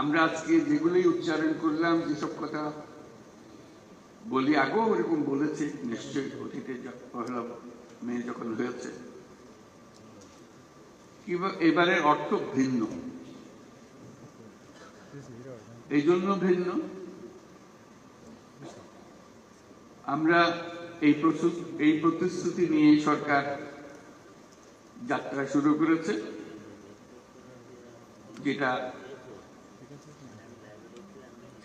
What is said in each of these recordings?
আমরা আজকে যেগুলোই উচ্চারণ করলাম, যেসব কথা বলি, আগেও ওরকম বলেছি, নিশ্চয়ই অতীতে পহেলা মে যখন হয়েছে। এবারের অর্থ ভিন্ন। এই জন্য ভিন্ন। আমরা এই এই প্রতিশ্রুতি নিয়ে সরকার যাত্রা শুরু করেছে, যেটা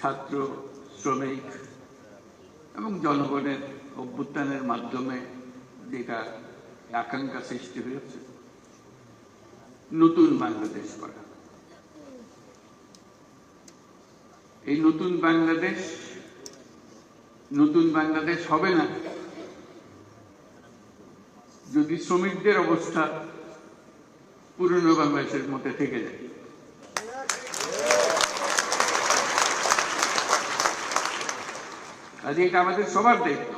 ছাত্র, শ্রমিক এবং জনগণের অভ্যুত্থানের মাধ্যমে যেটা আকাঙ্ক্ষা সৃষ্টি হয়েছে, নতুন বাংলাদেশ করা। এই নতুন বাংলাদেশ নতুন বাংলাদেশ হবে না। যদি শ্রমিকদের অবস্থা পুরনো বাংলাদেশের মধ্যে থেকে যায়। কাজে এটা আমাদের সবার দায়িত্ব।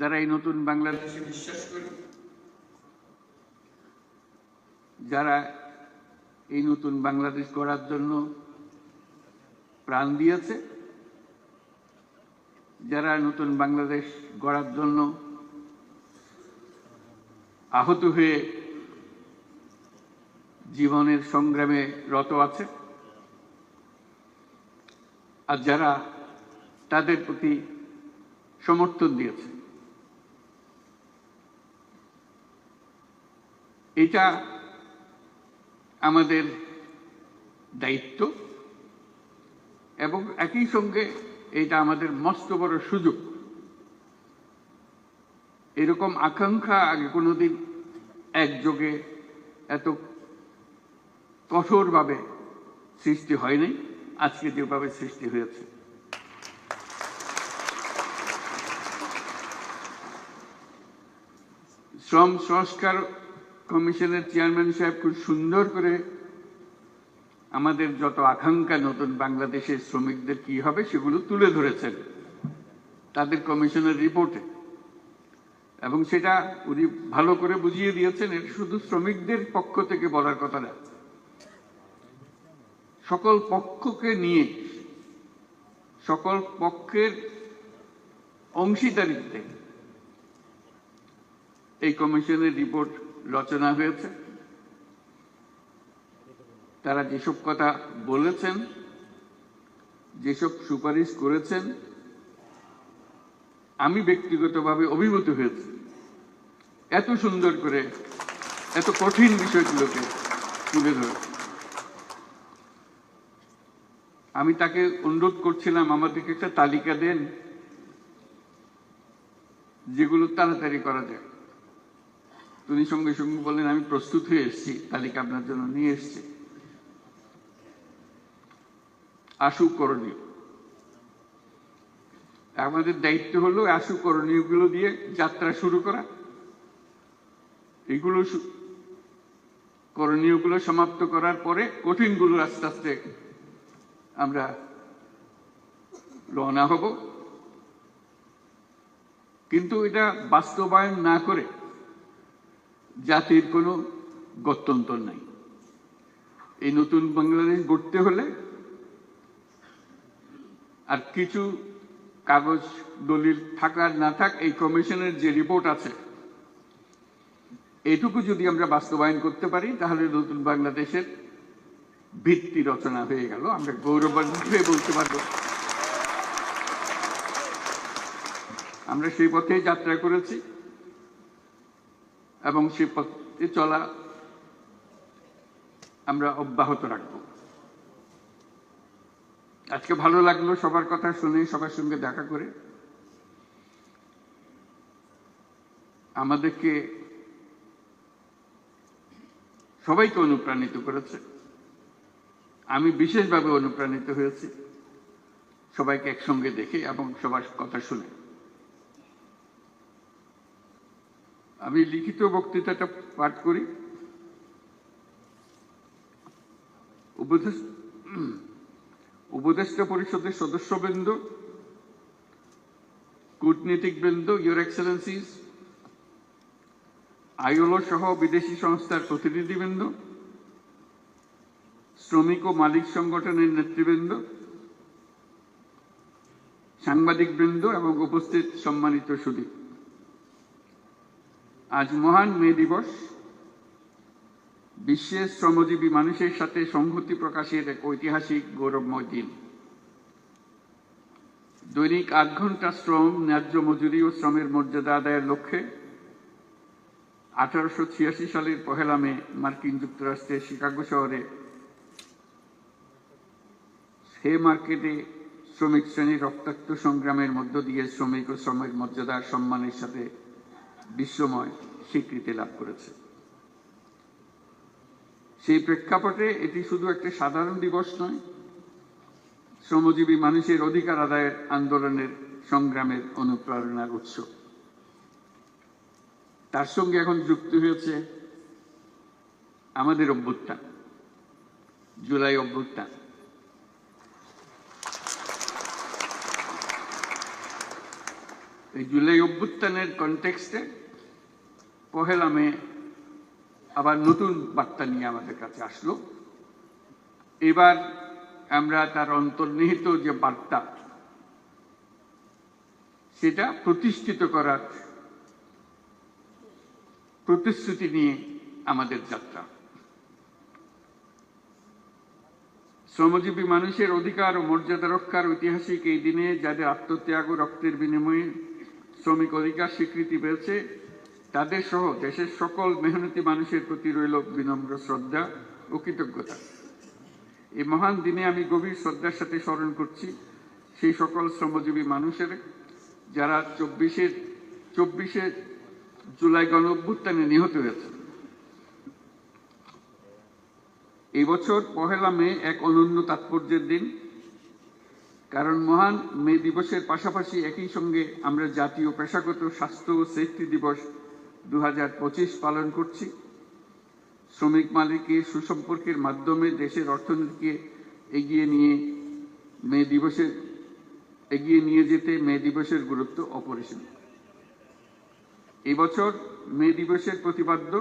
যারা এই নতুন বাংলাদেশে বিশ্বাস করে, যারা এই নতুন বাংলাদেশ গড়ার জন্য প্রাণ দিয়েছে, যারা নতুন বাংলাদেশ গড়ার জন্য আহত হয়ে জীবনের সংগ্রামে রত আছে, আর যারা তাদের প্রতি সমর্থন দিয়েছে। এটা আমাদের দায়িত্ব এবং একই সঙ্গে এটা আমাদের মস্ত বড় সুযোগ। এরকম আকাঙ্ক্ষা আগে কোনোদিন একযোগে এত কঠোরভাবে সৃষ্টি হয়নি, আজকে যেভাবে সৃষ্টি হয়েছে। শ্রম সংস্কার কমিশনের চেয়ারম্যান সাহেব খুব সুন্দর করে আমাদের যত আকাঙ্ক্ষা নতুন বাংলাদেশের শ্রমিকদের কি হবে সেগুলো তুলে ধরেছেন তাদের কমিশনের রিপোর্টে। এবং সেটা উনি ভালো করে বুঝিয়ে দিয়েছেন, এটা শুধু শ্রমিকদের পক্ষ থেকে বলার কথা না। সকল পক্ষকে নিয়ে, সকল পক্ষের অংশীদারিত্বে এই কমিশনের রিপোর্ট রচনা হয়েছে। তারা যেসব কথা বলেছেন, যেসব সুপারিশ করেছেন, আমি ব্যক্তিগতভাবে অভিভূত হয়েছি। এত সুন্দর করে, এত কঠিন বিষয়গুলোকে তুলে ধরেছে আমি তাকে অনুরোধ করছিলাম, আমাদেরকে একটা তালিকা দেন, যেগুলো তাড়াতাড়ি করা যায়। তিনি সঙ্গে সঙ্গে বললেন, আমি প্রস্তুত হয়ে এসেছি, তালিকা আপনার জন্য নিয়ে এসেছি। আশু করণীয়। আমাদের দায়িত্ব হলো আশু করণীয়গুলো দিয়ে যাত্রা শুরু করা। এগুলো করণীয়গুলো সমাপ্ত করার পরে কঠিনগুলো আস্তে আস্তে আমরা রওনা হব। কিন্তু এটা বাস্তবায়ন না করে জাতির কোনো গত্যন্তর নাই। এই নতুন বাংলাদেশ গড়তে হলে আর কিছু কাগজ দলিল থাকার না থাক, এই কমিশনের যে রিপোর্ট আছে, এটুকু যদি আমরা বাস্তবায়ন করতে পারি, তাহলে নতুন বাংলাদেশের ভিত্তি রচনা হয়ে গেল। আমরা গৌরবান্বিত বলতে পারব। আমরা সেই পথে যাত্রা করেছি। এবং সেই পথে চলা আমরা অব্যাহত রাখব। আজকে ভালো লাগল সবার কথা শুনে, সবার সঙ্গে দেখা করে। আমাদেরকে সবাইকে অনুপ্রাণিত করেছে। আমি বিশেষভাবে অনুপ্রাণিত হয়েছি। সবাইকে একসঙ্গে দেখে এবং সবার কথা শুনে। আমি লিখিত বক্তৃতাটা পাঠ করি। উপদেষ্টা পরিষদের সদস্যবৃন্দ, কূটনীতিকবৃন্দ ইউর এক্সেলেন্সিস আইওলো সহ বিদেশি সংস্থার প্রতিনিধিবৃন্দ, শ্রমিক ও মালিক সংগঠনের নেতৃবৃন্দ, সাংবাদিকবৃন্দ এবং উপস্থিত সম্মানিত সুদী। আজ মহান মে দিবস। বিশ্বের শ্রমজীবী মানুষের সাথে সংহতি প্রকাশের এক ঐতিহাসিক গৌরবময় দিন। দৈনিক আট ঘণ্টা শ্রম, ন্যায্য মজুরি ও শ্রমের মর্যাদা আদায়ের লক্ষ্যে আঠারোশো ছিয়াশি সালের পহেলা মে মার্কিন যুক্তরাষ্ট্রের শিকাগো শহরে হে মার্কেটে শ্রমিক শ্রেণির রক্তাক্ত সংগ্রামের মধ্য দিয়ে শ্রমিক ও শ্রমের মর্যাদার সম্মানের সাথে বিশ্বময় স্বীকৃতি লাভ করেছে। সেই প্রেক্ষাপটে এটি শুধু একটা সাধারণ দিবস নয়, শ্রমজীবী মানুষের অধিকার আদায়ের আন্দোলনের সংগ্রামের অনুপ্রেরণার উৎস। তার সঙ্গে এখন যুক্ত হয়েছে আমাদের অভ্যুত্থান, জুলাই অভ্যুত্থান। এই জুলাই অভ্যুত্থানের কনটেক্সটে পহেলা মে আবার নতুন বার্তা নিয়ে আমাদের কাছে আসলো। এবার আমরা তার অন্তর্নিহিত যে বার্তা, সেটা প্রতিষ্ঠিত করার প্রতিশ্রুতি নিয়ে আমাদের যাত্রা। শ্রমজীবী মানুষের অধিকার ও মর্যাদা রক্ষার ঐতিহাসিক এই দিনে যাদের আত্মত্যাগ ও রক্তের বিনিময়ে শ্রমিক অধিকার স্বীকৃতি পেয়েছে। তাদের সহ দেশের সকল মেহনতি মানুষের প্রতি রইল বিনম্র শ্রদ্ধা ও কৃতজ্ঞতা। এই মহান দিনে আমি গভীর শ্রদ্ধার সাথে স্মরণ করছি সেই সকল শ্রমজীবী মানুষের, যারা চব্বিশের, চব্বিশে জুলাই গণ অভ্যুত্থানে নিহত হয়েছে এই বছর পহেলা মে এক অনন্য তাৎপর্যের দিন। কারণ মহান মে দিবসের পাশাপাশি একই সঙ্গে আমরা জাতীয় পেশাগত স্বাস্থ্য ও সেফটি দিবস দু হাজার পঁচিশ পালন করছি। শ্রমিক মালিকের সুসম্পর্কের মাধ্যমে দেশের অর্থনীতিকে এগিয়ে নিয়ে মে দিবসের, এগিয়ে নিয়ে যেতে মে দিবসের গুরুত্ব অপরিসীম। এবছর মে দিবসের প্রতিপাদ্য,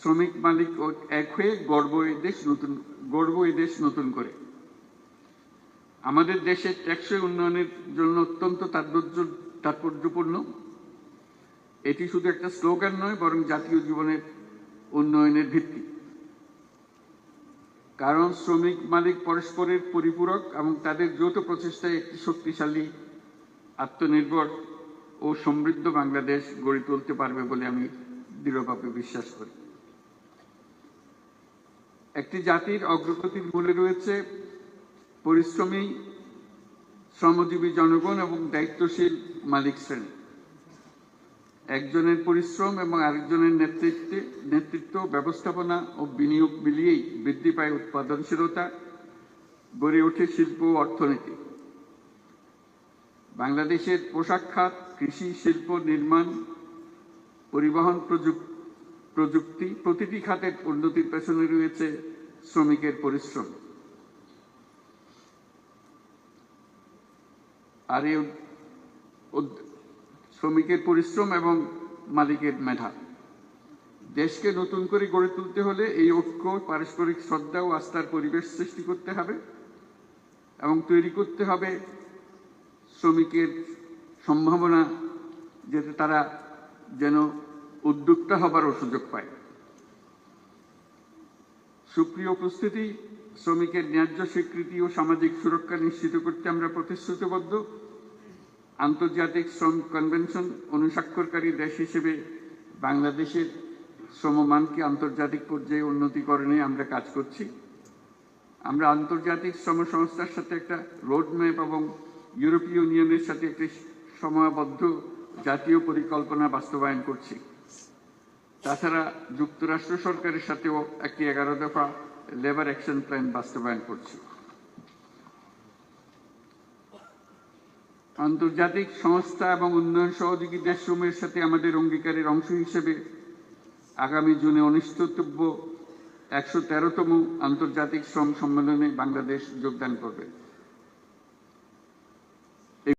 শ্রমিক মালিক এক হয়ে গর্ব এই দেশ নতুন, গর্ব এই দেশ নতুন করে। আমাদের দেশের টেকসই উন্নয়নের জন্য অত্যন্ত তাৎপর্য, তাৎপর্যপূর্ণ। এটি শুধু একটা স্লোগান নয়, বরং জাতীয় জীবনের উন্নয়নের ভিত্তি। কারণ শ্রমিক মালিক পরস্পরের পরিপূরক এবং তাদের যৌথ প্রচেষ্টায় একটি শক্তিশালী, আত্মনির্ভর ও সমৃদ্ধ বাংলাদেশ গড়ে তুলতে পারবে বলে আমি দৃঢ়ভাবে বিশ্বাস করি। একটি জাতির অগ্রগতির মূলে রয়েছে পরিশ্রমী, শ্রমজীবী জনগণ এবং দায়িত্বশীল মালিক শ্রেণি। একজনের পরিশ্রম এবং আরেকজনের নেতৃত্বে, নেতৃত্ব, ব্যবস্থাপনা ও বিনিয়োগ মিলিয়েই বৃদ্ধি পায় উৎপাদনশীলতা, গড়ে ওঠে শিল্প ও অর্থনীতি। বাংলাদেশের পোশাক খাত, কৃষি, শিল্প, নির্মাণ, পরিবহন প্রযুক্তি প্রতিটি খাতের উন্নতির পেছনে রয়েছে শ্রমিকের পরিশ্রম। আর এই শ্রমিকের পরিশ্রম এবং মালিকের মেধা। দেশকে নতুন করে গড়ে তুলতে হলে এই ঐক্য, পারস্পরিক শ্রদ্ধা ও আস্থার পরিবেশ সৃষ্টি করতে হবে এবং তৈরি করতে হবে শ্রমিকের সম্ভাবনা যাতে তারা যেন উদ্যোক্তা হবারও সুযোগ পায়। সুপ্রিয় উপস্থিতি, শ্রমিকের ন্যায্য স্বীকৃতি ও সামাজিক সুরক্ষা নিশ্চিত করতে আমরা প্রতিশ্রুতিবদ্ধ। আন্তর্জাতিক শ্রম কনভেনশন অনুস্বাক্ষরকারী দেশ হিসেবে বাংলাদেশের শ্রমমানকে আন্তর্জাতিক পর্যায়ে উন্নতিকরণে আমরা কাজ করছি। আমরা আন্তর্জাতিক শ্রম সংস্থার সাথে একটা রোডম্যাপ এবং ইউরোপীয় ইউনিয়নের সাথে একটি সময়বদ্ধ জাতীয় পরিকল্পনা বাস্তবায়ন করছি। তাছাড়া যুক্তরাষ্ট্র সরকারের সাথেও একটি এগারো দফা লেবার অ্যাকশন প্ল্যান বাস্তবায়ন করছি। আন্তর্জাতিক সংস্থা এবং উন্নয়ন সহযোগী দেশসমূহের সাথে আমাদের অঙ্গীকারের অংশ হিসেবে আগামী জুনে অনুষ্ঠিতব্য একশো তেরোতম আন্তর্জাতিক শ্রম সম্মেলনে বাংলাদেশ যোগদান করবে।